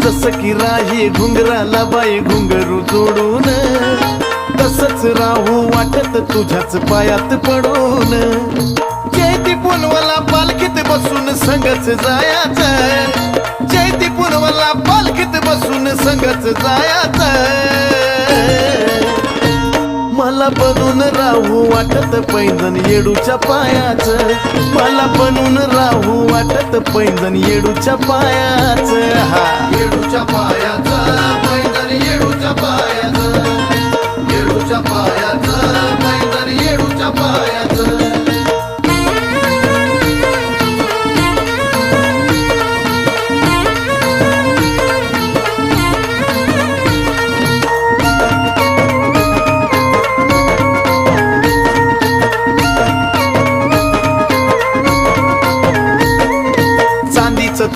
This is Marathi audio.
जसं की राही घुंगराला बाई घुंगरू जोडून. तसंच राहू वाटत तुझ्याच पायात पडून. जयती पुनवला पालखीत बसून संगच जायाच जयती पुनवला पालखीत बसून संगच जायाचं मला बनून राहू वाटत पैंजण येडूच्या पायाच मला बनून राहू वाटत पैंजण येडूच्या पायाच हा. येडूच्या पायाचा पैंजण